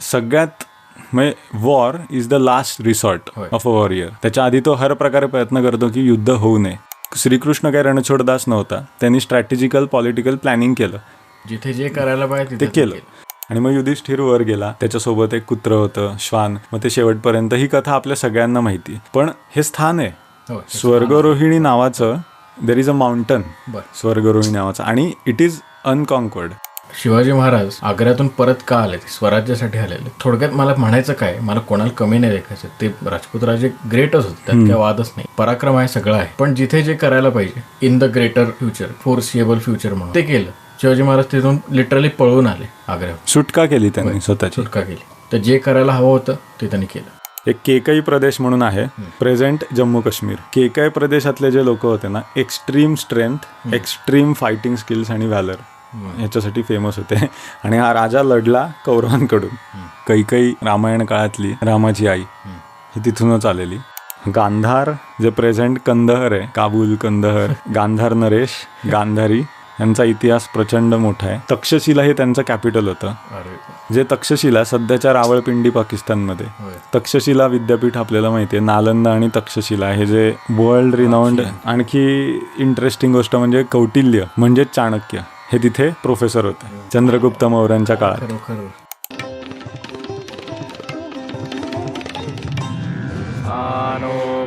सगळ्यात म्हणजे war is the last resort. Of a warrior त्याच्या आधी तो हर प्रकारे प्रयत्न करतो की युद्ध होऊ नये. श्रीकृष्ण काही रणछोडदास नव्हता. त्यांनी स्ट्रॅटेजिकल पॉलिटिकल प्लॅनिंग केलं. जिथे जे करायला पाहिजे ते केलं. आणि मग युधिष्ठिर वर गेला. त्याच्यासोबत एक कुत्र होतं श्वान. मग ते शेवटपर्यंत ही कथा आपल्या सगळ्यांना माहिती. पण हे स्थान आहे. स्वर्गरोहिणी नावाचं there is a mountain Swargarohini नावाचं. आणि it is unconquered Shivaji Maharaj आग्र्यातून परत का आले ते स्वराज्यासाठी आलेले. थोडक्यात मला म्हणायचं काय? मला कोणाला कमी नाही लेखायचं ते राजपूत राजे ग्रेटच होते. त्यात काही वादच नाही. पराक्रम आहे सगळं आहे. पण जिथे जे करायला पाहिजे in the greater future foreseeable future म्हणून. ते केलं. शिवाजी महाराज तिथून लिटरली पळून आले आग्र्यावर. सुटका केली त्यांनी स्वतःची. सुटका केली. तर जे करायला हवं होतं ते त्यांनी केलं. एक केकई प्रदेश म्हणून आहे. प्रेझेंट जम्मू काश्मीर. केकई प्रदेशातले जे लोक होते ना extreme strength extreme fighting skills आणि व्हॅलर ह्याच्यासाठी फेमस होते. आणि हा राजा लढला कौरवांकडून. कैकई रामायण काळातली रामाची आई. ही तिथूनच आलेली. गांधार जे प्रेझेंट कंदहर आहे काबूल कंदहर गांधार नरेश गांधारी यांचा इतिहास प्रचंड मोठा आहे. तक्षशिला हे त्यांचं कॅपिटल होतं. जे तक्षशिला सध्याच्या रावळपिंडी पाकिस्तानमध्ये. तक्षशिला विद्यापीठ आपल्याला माहिती आहे नालंदा आणि तक्षशिला हे जे वर्ल्ड रिनाऊंड आणखी. इंटरेस्टिंग गोष्ट म्हणजे कौटिल्य म्हणजेच चाणक्य. हे तिथे प्रोफेसर होते. चंद्रगुप्त मौर्यांच्या काळात.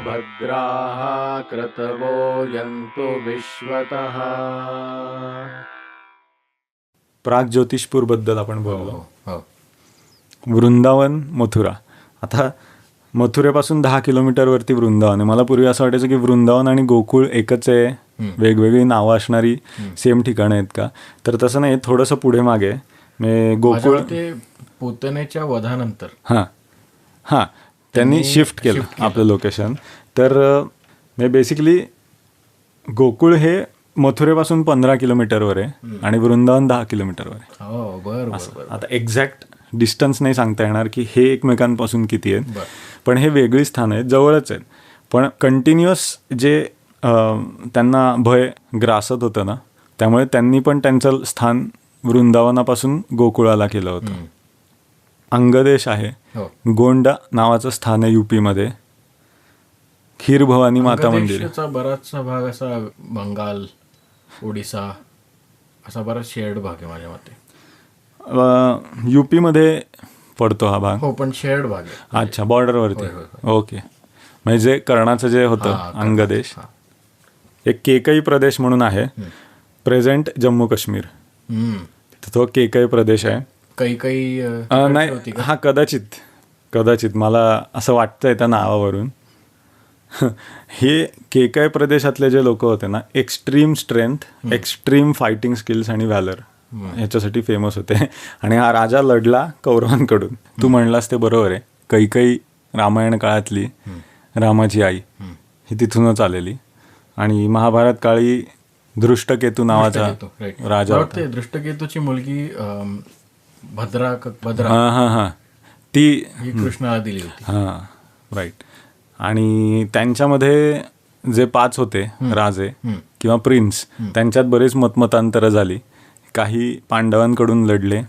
भद्राः क्रतवो यन्तु विश्वतः. प्राग ज्योतिषपूरबद्दल आपण बोललो. हो. वृंदावन मथुरा. आता मथुरेपासून दहा किलोमीटरवरती वृंदावन आहे. मला पूर्वी असं वाटायचं की वृंदावन आणि गोकुळ एकच आहे. वेगवेगळी नावं असणारी सेम ठिकाणं आहेत का? तर तसं नाही थोडंसं पुढे मागे. म्हणजे गोकुळ पुतनेच्या वधानंतर. हां. हां. त्यांनी शिफ्ट केलं आपलं लोकेशन तर म्हणजे बेसिकली गोकुळ हे मथुरेपासून पंधरा किलोमीटरवर आहे आणि वृंदावन दहा किलोमीटरवर आहे. हो आता एक्झॅक्ट डिस्टन्स नाही सांगता येणार की हे एकमेकांपासून किती बर. पण हे वेगळी स्थान आहेत जवळच आहेत. पण कंटिन्युअस जे त्यांना भय ग्रासत होतं ना त्यामुळे त्यांनी पण त्यांचं स्थान वृंदावनापासून गोकुळाला केलं होतं. अंगदेश आहे. हो. गोंडा नावाचं स्थान आहे युपीमध्ये. खीर भवानी माता मंदिर. बराचसा भाग असा बंगाल ओडिसा असा बराच शेअर्ड भाग आहे माझ्या मते. युपीमध्ये पडतो हा भाग? हो पण शेअर्ड भाग आहे. अच्छा बॉर्डरवरती ओके. म्हणजे जे कर्णाचं जे होतं अंगदेश एक केकई प्रदेश म्हणून आहे. प्रेझेंट जम्मू काश्मीर. तो केकई प्रदेश आहे. अ, नाही हा कदाचित. कदाचित. मला असं वाटतंय त्या नावावरून. हे केकय प्रदेशातले जे लोक होते ना extreme strength extreme fighting skills आणि व्हॅलर ह्याच्यासाठी फेमस होते. आणि हा राजा लढला कौरवांकडून. तू म्हणलास ते बरोबर आहे. कैकई रामायण काळातली रामाची आई ही तिथूनच आलेली. आणि महाभारत काळी दृष्टकेतू नावाचा. राजा होता. दृष्टकेतूची मुलगी भद्रा भद्रा. हा हा हा. ती कृष्णाला दिली होती. हां राईट आणि त्यांच्यामध्ये जे पाच होते राजे किंवा प्रिन्स त्यांच्यात बरीच मतमतांतरं झाली. काही पांडवांकडून लढले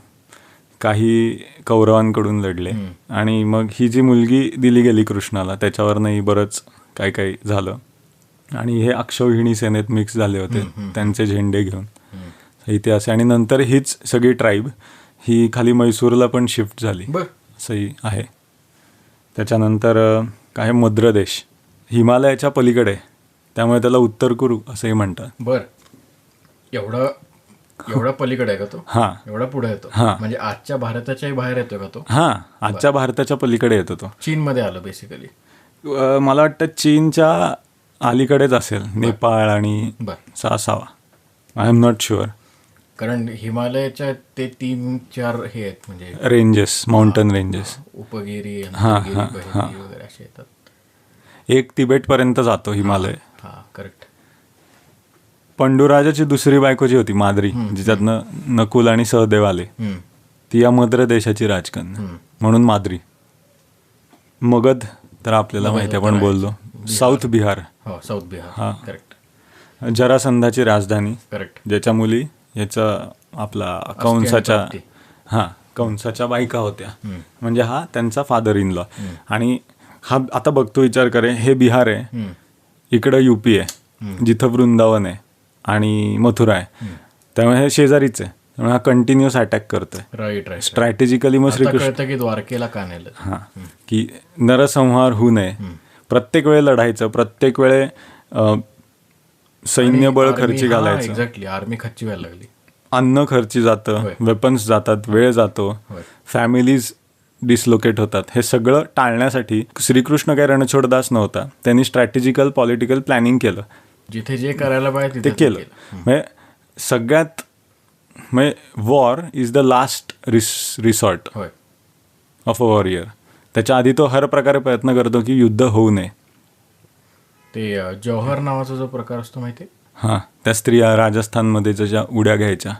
काही कौरवांकडून लढले. आणि मग ही जी मुलगी दिली गेली कृष्णाला त्याच्यावरनंही बरंच काही काही झालं. आणि हे अक्षौहिणी सेनेत मिक्स झाले होते त्यांचे झेंडे घेऊन. इतिहास. आणि नंतर हीच सगळी ट्राईब ही खाली मैसूरला पण शिफ्ट झाली. असंही आहे. त्याच्यानंतर काय मद्रदेश. हिमालयाच्या पलीकडे. त्यामुळे त्याला उत्तर कुरू असंही म्हणतात. बर. एवढा एवढा पलीकडे आहे का तो? हां. एवढा पुढे येतो हा. म्हणजे आजच्या भारताच्याही बाहेर येतो का तो? हां आजच्या भारताच्या पलीकडे येतो तो. चीन मध्ये आलं बेसिकली मला वाटतं चीनच्या अलीकडेच असेल नेपाळ आणि बर. सा असावा आय एम नॉट शुअर कारण हिमालयाच्या ते तीन चार हे आहेत म्हणजे रेंजेस माउंटन रेंजेस उपगिरी अंतरगिरी, बहिरगिरी वगैरे असे येतात. एक तिबेटपर्यंत जातो हिमालय. हा करेक्ट पंडुराजाची दुसरी बायको जी होती माद्री जिच्यातनं नकुल आणि सहदेव आले ती या मद्र देशाची राजकन्या. म्हणून माद्री. मगध तर आपल्याला माहिती आहे, आपण बोललो. साऊथ बिहार. हो साऊथ बिहार. करेक्ट जरासंधाची राजधानी. करेक्ट ज्याच्या मुली याचा आपला कंसाच्या. हां कंसाच्या बायका होत्या. म्हणजे हा त्यांचा फादर इन लॉ आणि हा आता बघतो विचार करे हे बिहार आहे. इकडं युपी आहे. जिथं वृंदावन आहे. आणि मथुरा आहे. त्यामुळे हे शेजारीच आहे. त्यामुळे हा कंटिन्युअस अटॅक करतोय. राईट राईट स्ट्रॅटेजिकली मग श्रीकृष्ण की द्वारकेला का नेलं हा. की नरसंहार होऊ नये. प्रत्येक वेळे लढायचं प्रत्येक वेळे सैन्यबळ खर्ची घालायचं. एक्झॅक्टली आर्मी खर्ची व्हायला लागली. अन्न खर्ची जातं. वेपन्स जातात वेळ जातो. फॅमिलीज डिसलोकेट होतात. हे सगळं टाळण्यासाठी श्रीकृष्ण काही रणछोडदास नव्हता. त्यांनी स्ट्रॅटेजिकल पॉलिटिकल प्लॅनिंग केलं. जिथे जे करायला पाहिजे ते केलं. म्हणजे सगळ्यात म्हणजे war is the last res resort of a warrior. त्याच्या आधी तो हर प्रकारे प्रयत्न करतो की युद्ध होऊ नये. ते जौहर नावाचा जो प्रकार असतो माहिती हां त्या स्त्रिया राजस्थानमध्ये ज्या उड्या घ्यायच्या.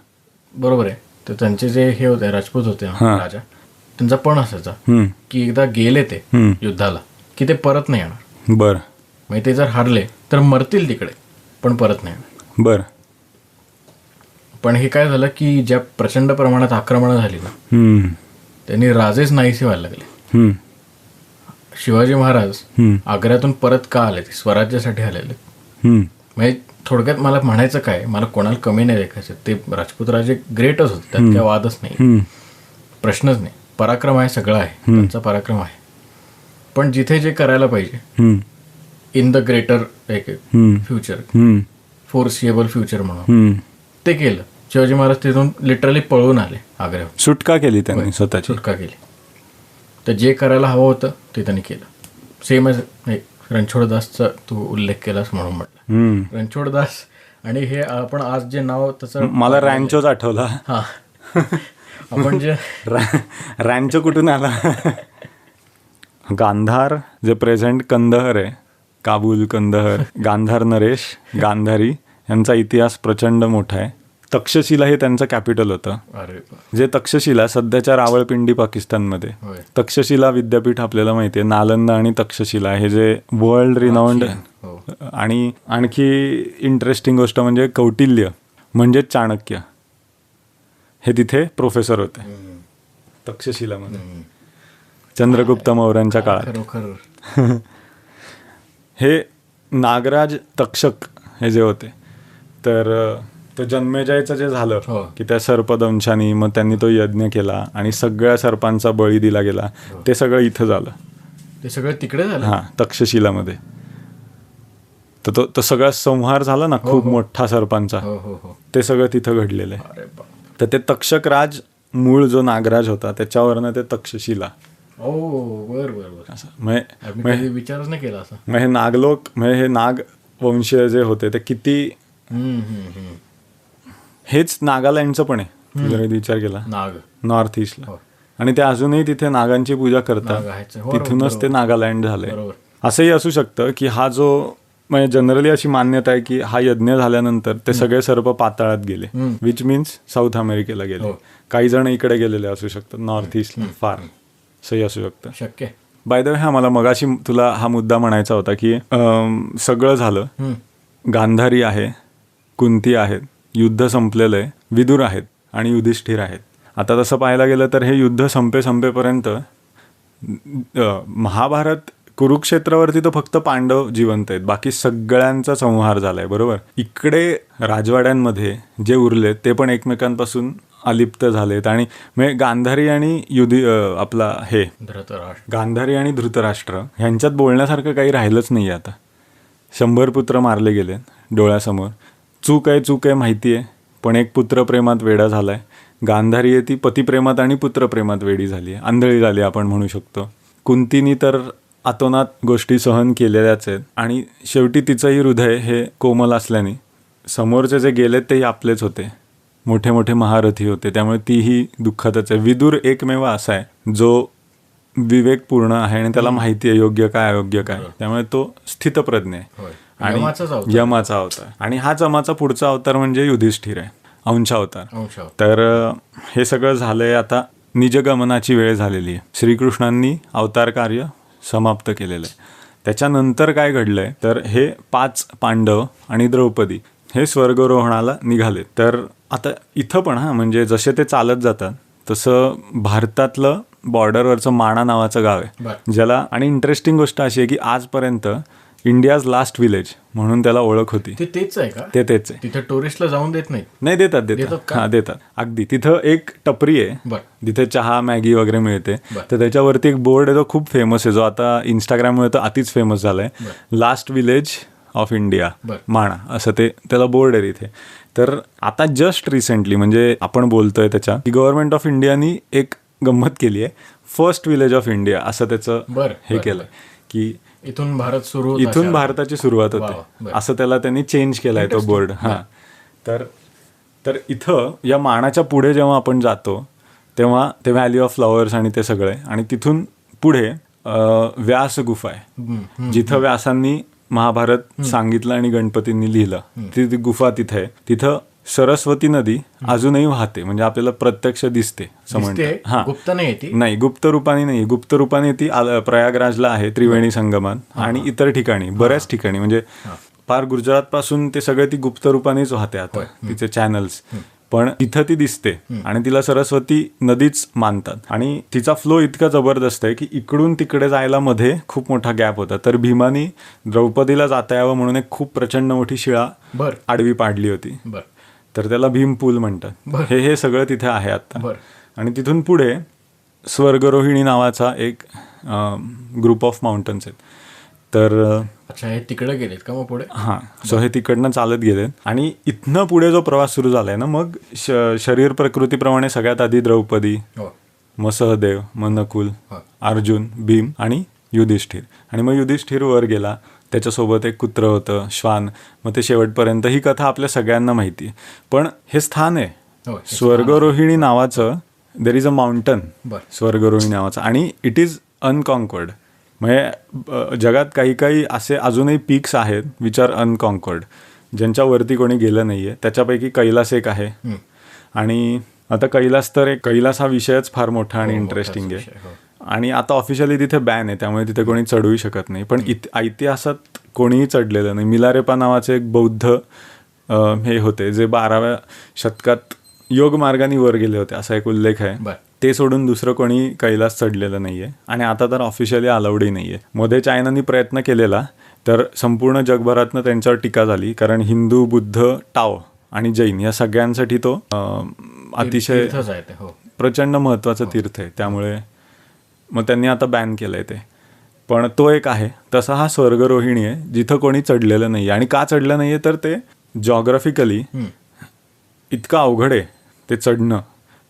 बरोबर आहे. तर त्यांचे जे हे होते राजपूत होते हा. राजा त्यांचा पण असायचा की एकदा गेले ते. युद्धाला की ते परत नाही येणार. बर. म्हणजे ते जर हारले तर मरतील तिकडे पण परत नाही. बर. पण हे काय झालं की ज्या प्रचंड प्रमाणात आक्रमणं झाली ना त्यांनी राजेच नाहीसे व्हायला लागले. शिवाजी महाराज आग्र्यातून परत का आले? ते स्वराज्यासाठी आलेले. म्हणजे थोडक्यात मला म्हणायचं काय मला कोणाला कमी नाही देखायचं. ते राजपूत राजे ग्रेटच होते त्यात काय वादच नाही. प्रश्नच नाही. पराक्रम आहे सगळं आहे. त्यांचा पराक्रम आहे. पण जिथे जे करायला पाहिजे in the greater future foreseeable future म्हणून. हम्म. ते केलं. शिवाजी महाराज तिथून लिटरली पळून आले आग्र्याहून सुटका केली त्यांनी स्वतःची. सुटका केली. तर जे करायला हवं होतं ते त्यांनी केलं. सेम एज रणछोडदासचा तू उल्लेख केलास म्हणून म्हटलं. हम्म. रणछोडदास आणि हे आपण आज जे नाव त्याचं मला रॅन्चोच आठवला. हा. आपण जे रॅ- रॅन्चो कुठून आला? गांधार जे प्रेझेंट कंदहर आहे काबूल कंदहर गांधार नरेश गांधारी यांचा इतिहास प्रचंड मोठा आहे. तक्षशिला हे त्यांचं कॅपिटल होतं. जे तक्षशिला सध्याच्या रावळपिंडी पाकिस्तानमध्ये. तक्षशिला विद्यापीठ आपल्याला माहिती आहे नालंदा आणि तक्षशिला हे जे वर्ल्ड रिनाऊंड हो. आणि आणखी इंटरेस्टिंग गोष्ट म्हणजे कौटिल्य म्हणजेच चाणक्य. हे तिथे प्रोफेसर होते. तक्षशिलामध्ये. चंद्रगुप्त मौर्यांच्या काळात. हे नागराज तक्षक हे जे होते तर ते जन्मेजयचं जे झालं हो. की त्या सर्पदंशानी मग त्यांनी तो यज्ञ केला आणि सगळ्या सर्पांचा बळी दिला गेला ते सगळं इथं झालं. ते सगळं तिकडे झालं? हा तक्षशिलामध्ये. तर तो तो सगळा संहार झाला ना खूप मोठा सर्पांचा हो हो हो. ते सगळं तिथं घडलेलं आहे. तर ते तक्षक राज मूळ जो नागराज होता त्याच्यावरनं ते तक्षशिला. ओ बर बर बर असं. म्हणजे आम्ही कधी विचारच नाही केला असा. मग हे नागलोक म्हणजे हे नाग वंशीय जे होते ते किती. हेच नागालँडचं पण आहे जर विचार केला. नाग. नॉर्थ ईस्टला हो. आणि ते अजूनही तिथे नागांची पूजा करतात. हो, तिथूनच ते नागालँड बरोबर. असंही असू शकतं की हा जो म्हणजे जनरली अशी मान्यता आहे की हा यज्ञ झाल्यानंतर ते सगळे सर्प पाताळात गेले. विच मीन्स साऊथ अमेरिकेला गेले. हो. काही जण इकडे गेलेले असू शकतात नॉर्थ ईस्टला फार. असंही असू शकतं. शक्य. बाय द वे हा मला मगाशी तुला हा मुद्दा म्हणायचा होता की अम, सगळं झालं. गांधारी आहे कुंती आहेत युद्ध संपलेलं आहे विदुर आहेत आणि युधिष्ठिर आहेत. आता तसं पाहायला गेलं तर हे युद्ध संपे संपेपर्यंत अ, महाभारत कुरुक्षेत्रावरती तर फक्त पांडव जिवंत आहेत. बाकी सगळ्यांचा संहार झालाय बरोबर? इकडे राजवाड्यांमध्ये जे उरले ते पण एकमेकांपासून अलिप्त झालेत. आणि म्हणजे गांधारी आणि युधी आपला हे धृतराष्ट्र. गांधारी आणि धृतराष्ट्र ह्यांच्यात बोलण्यासारखं काही राहिलंच नाही आता. शंभर पुत्र मारले गेले डोळ्यासमोर. चूक आहे चूक आहे माहिती आहे पण एक पुत्रप्रेमात वेडा झालाय. गांधारी आहे ती पतिप्रेमात आणि पुत्रप्रेमात वेडी झाली आहे आंधळी झाली आपण म्हणू शकतो. कुंतीनी तर अतोनात गोष्टी सहन केलेल्याच आहेत. आणि शेवटी तिचंही हृदय हे कोमल असल्याने समोरचे जे गेलेत तेही आपलेच होते. मोठे मोठे महारथी होते. त्यामुळे तीही दुःखातच आहे. विदूर एकमेव असा आहे जो विवेकपूर्ण आहे आणि त्याला माहिती आहे योग्य काय अयोग्य काय. त्यामुळे तो स्थितप्रज्ञ आहे. आणि. यमाचा अवतार. आणि हा जमाचा पुढचा अवतार म्हणजे युधिष्ठिर आहे. अंश अवतार. तर हे सगळं झालंय आता निजगमनाची वेळ झालेली आहे. श्रीकृष्णांनी अवतार कार्य समाप्त केलेलं आहे. त्याच्यानंतर काय घडलंय? तर हे पाच पांडव आणि द्रौपदी हे स्वर्गरोहणाला निघाले तर आता इथं पण हा म्हणजे जसे ते चालत जातात तसं भारतातलं बॉर्डरवरचं माणा नावाचं गाव आहे. ज्याला आणि इंटरेस्टिंग गोष्ट अशी आहे की आजपर्यंत इंडियाज लास्ट विलेज म्हणून त्याला ओळख होती. ते तेच आहे का? ते तेच आहे. तिथे टुरिस्टला जाऊन देत नाहीत? नाही देतात देतात? हा देतात. अगदी. तिथं एक टपरी आहे. जिथे चहा मॅगी वगैरे मिळते. तर त्याच्यावरती एक बोर्ड आहे तो खूप फेमस आहे जो आता इंस्टाग्राममुळे तर अतिच फेमस झालाय. Last village of India. Mana असं ते त्याला बोर्ड आहे तिथे. तर आता जस्ट रिसेंटली म्हणजे आपण बोलतोय त्याच्या की गव्हर्नमेंट ऑफ इंडियानी एक गंमत केली आहे. फर्स्ट विलेज ऑफ इंडिया असं त्याचं बर, हे केलंय. की इथून भारत सुरू इथून भारताची सुरुवात होते. असं त्याला त्यांनी चेंज केलाय तो बोर्ड हा. तर तर इथं या माणाच्या पुढे जेव्हा आपण जातो तेव्हा ते व्हॅली ऑफ फ्लॉवर्स आणि ते सगळे आणि तिथून पुढे व्यास गुफा आहे. जिथं व्यासांनी महाभारत सांगितलं आणि गणपतींनी लिहिलं. ती ती गुफा तिथे आहे. तिथं सरस्वती नदी अजूनही वाहते. म्हणजे आपल्याला प्रत्यक्ष दिसते. हा. गुप्त नाही गुप्त रूपाने नाही. गुप्त रूपाने ती प्रयागराजला आहे त्रिवेणी संगमात आणि इतर ठिकाणी बऱ्याच ठिकाणी. म्हणजे फार गुजरात पासून ते सगळे ती गुप्त रूपानेच वाहते आता तिचे चॅनल्स पण तिथं ती दिसते. आणि तिला सरस्वती नदीच मानतात. आणि तिचा फ्लो इतका जबरदस्त आहे की इकडून तिकडे जायला मध्ये खूप मोठा गॅप होता. तर भीमानी द्रौपदीला जाता यावं म्हणून एक खूप प्रचंड मोठी शिळा आडवी पाडली होती. बर. तर त्याला भीम पूल म्हणतात. हे हे सगळं तिथे आहे आता. आणि तिथून पुढे स्वर्गरोहिणी नावाचा एक ग्रुप ऑफ माउंटन्स आहेत. तर अच्छा हे तिकडे गेलेत का मग पुढे? हां. सो हे तिकडनं चालत गेले आणि इथनं पुढे जो प्रवास सुरू झालाय ना मग श शरीर प्रकृतीप्रमाणे सगळ्यात आधी द्रौपदी हो. मग सहदेव मग नकुल हो. अर्जुन भीम आणि युधिष्ठिर. आणि मग युधिष्ठिर वर गेला. त्याच्यासोबत एक कुत्र होतं श्वान. मग ते शेवटपर्यंत ही कथा आपल्या सगळ्यांना माहिती आहे. पण हे स्थान आहे. हो स्वर्गरोहिणी नावाचं there is a mountain Swargarohini नावाचं. आणि इट इज अनकॉन्कर्ड म्हणजे जगात काही काही असे अजूनही पीक्स आहेत विच आर अनकॉन्कर्ड ज्यांच्यावरती कोणी गेलं नाही आहे त्याच्यापैकी कैलास एक आहे. आणि आता कैलास तर एक कैलास हा विषयच फार मोठा आणि इंटरेस्टिंग आहे. विषय, हो. आणि आता ऑफिशियली तिथे बॅन आहे त्यामुळे तिथे कोणी चढूही शकत नाही. पण इत ऐतिहासात कोणीही चढलेलं नाही. मिलारेपा नावाचे एक बौद्ध हे होते जे बाराव्या शतकात योग मार्गाने वर गेले होते असा एक उल्लेख आहे. ते सोडून दुसरं कोणी कैलास चढलेलं नाहीये. आणि आता तर ऑफिशियली अलाउडही नाहीये. मध्ये चायनानी प्रयत्न केलेला तर संपूर्ण जगभरातनं त्यांच्यावर टीका झाली कारण हिंदू बुद्ध टाओ आणि जैन या सगळ्यांसाठी तो अतिशय आहे हो. प्रचंड महत्त्वाचं तीर्थ आहे. त्यामुळे मग त्यांनी आता बॅन केलंय ते. पण तो एक आहे. तसा हा स्वर्गरोहिणी आहे जिथं कोणी चढलेलं नाही आणि का चढलं नाहीये तर ते जॉग्राफिकली. इतकं अवघड आहे ते चढणं.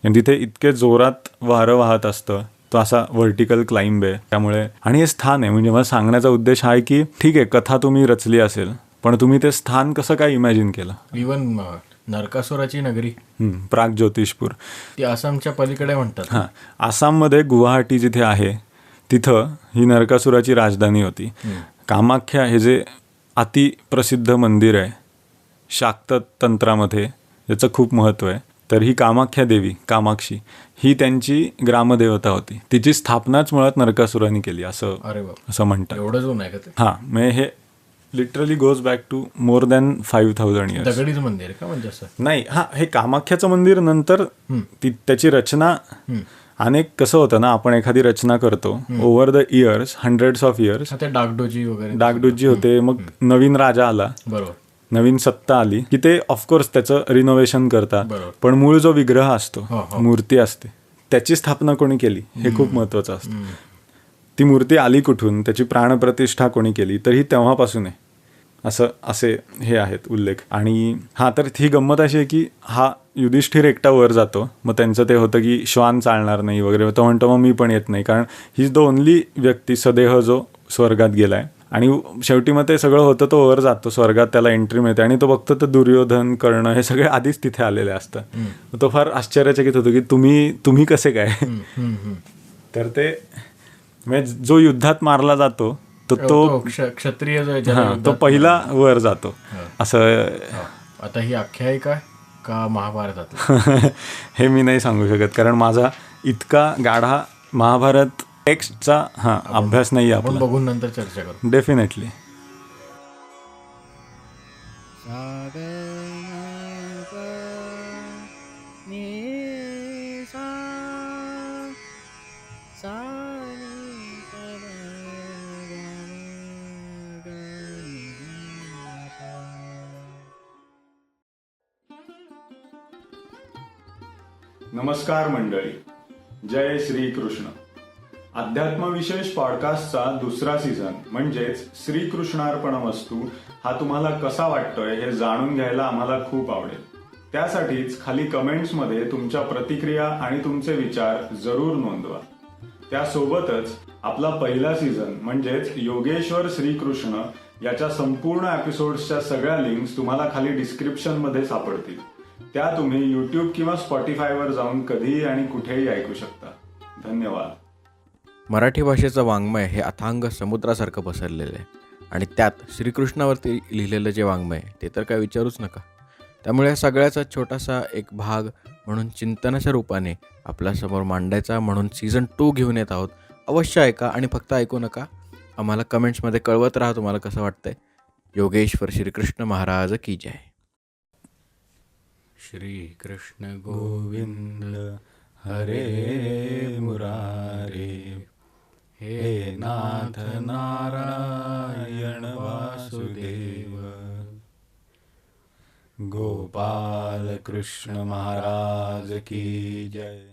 आणि तिथे इतके जोरात वारं वाहत असतं. तो असा व्हर्टिकल क्लाइंब आहे. त्यामुळे आणि हे स्थान आहे. म्हणजे मला सांगण्याचा उद्देश हा आहे की ठीक आहे कथा तुम्ही रचली असेल पण तुम्ही ते स्थान कसं काय इमॅजिन केलं? इवन नरकासुराची नगरी. प्राग ज्योतिषपूर. ती आसामच्या पलीकडे म्हणतात. हां. आसाममध्ये गुवाहाटी जिथे आहे तिथं ही नरकासुराची राजधानी होती. कामाख्या हे जे अतिप्रसिद्ध मंदिर आहे शाक्त तंत्रामध्ये याचं खूप महत्त्व आहे. तर ही कामाख्या देवी कामाक्षी ही त्यांची ग्रामदेवता होती. तिची स्थापनाच मुळात नरकासुराने केली असं अरे असं म्हणतात. एवढं जुनं आहे का ते? हां म्हणजे हे literally goes back to more than five thousand years दगडीच मंदिर का म्हणजे असं? नाही हा हे कामाख्याचं मंदिर नंतर ती त्याची रचना अनेक कसं होतं ना आपण एखादी रचना करतो over the years hundreds of years डागडोजी वगैरे. डागडुजी होते मग नवीन राजा आला. बरोबर. नवीन सत्ता आली की ते ऑफकोर्स त्याचं रिनोव्हेशन करतात. पण मूळ जो विग्रह असतो हो, हो. मूर्ती असते त्याची स्थापना कोणी केली? हे खूप महत्वाचं असतं. ती मूर्ती आली कुठून? त्याची प्राणप्रतिष्ठा कोणी केली? तर ही तेव्हापासून आहे. असं असे हे आहेत उल्लेख. आणि हा तर ही गंमत अशी आहे की हा युधिष्ठिर एकटा वर जातो. मग त्यांचं ते होतं की श्वान चालणार नाही वगैरे. तो म्हणतो मग मी पण येत नाही. कारण ही द ओनली व्यक्ती सदेह जो स्वर्गात गेलाय. आणि शेवटी मग ते सगळं होतं तो वर जातो स्वर्गात त्याला एंट्री मिळते आणि तो बघतो तर दुर्योधन कर्ण हे सगळे आधीच तिथे आलेले असतात मग तो फार आश्चर्यचकित होतो की तुम्ही तुम्ही कसे काय. तर ते म्हणजे जो युद्धात मारला जातो तर तो तो क्ष- क्षत्रिय जो आहे ज्याला हा तो पहिला वर जातो. असं. आता ही आख्यायिका का महाभारतातलं? हे मी नाही सांगू शकत कारण माझा इतका गाढा महाभारत टेक्स्टचा हा अभ्यास नाही आपण बघून नंतर चर्चा करू. डेफिनेटली नमस्कार मंडळी. जय श्री कृष्ण अध्यात्मविशेष पॉडकास्टचा दुसरा सीझन म्हणजेच श्रीकृष्णार्पण वस्तू हा तुम्हाला कसा वाटतोय हे जाणून घ्यायला आम्हाला खूप आवडेल. त्यासाठीच खाली कमेंट्समध्ये तुमच्या प्रतिक्रिया आणि तुमचे विचार जरूर नोंदवा. त्यासोबतच आपला पहिला सीझन म्हणजेच योगेश्वर श्रीकृष्ण याच्या संपूर्ण एपिसोड्सच्या सगळ्या लिंक्स तुम्हाला खाली डिस्क्रिप्शनमध्ये सापडतील. त्या तुम्ही युट्यूब किंवा स्पॉटीफायवर जाऊन कधीही आणि कुठेही ऐकू शकता. धन्यवाद. मराठी भाषेचं वाङ्मय हे अथांग समुद्रासारखं पसरलेलं आहे. आणि त्यात श्रीकृष्णावरती लिहिलेलं जे वाङ्मय आहे ते तर काय विचारूच नका. त्यामुळे या सगळ्याचा छोटासा एक भाग म्हणून चिंतनाच्या रूपाने आपल्यासमोर मांडायचा म्हणून सीझन टू घेऊन येत आहोत. अवश्य ऐका आणि फक्त ऐकू नका. आम्हाला कमेंट्समध्ये कळवत राहा तुम्हाला कसं वाटतंय. योगेश्वर श्रीकृष्ण महाराज की जय. श्रीकृष्ण गोविंद हरे मुरारे. हे नाथ नारायण वासुदेव। गोपाल कृष्ण महाराज की जय।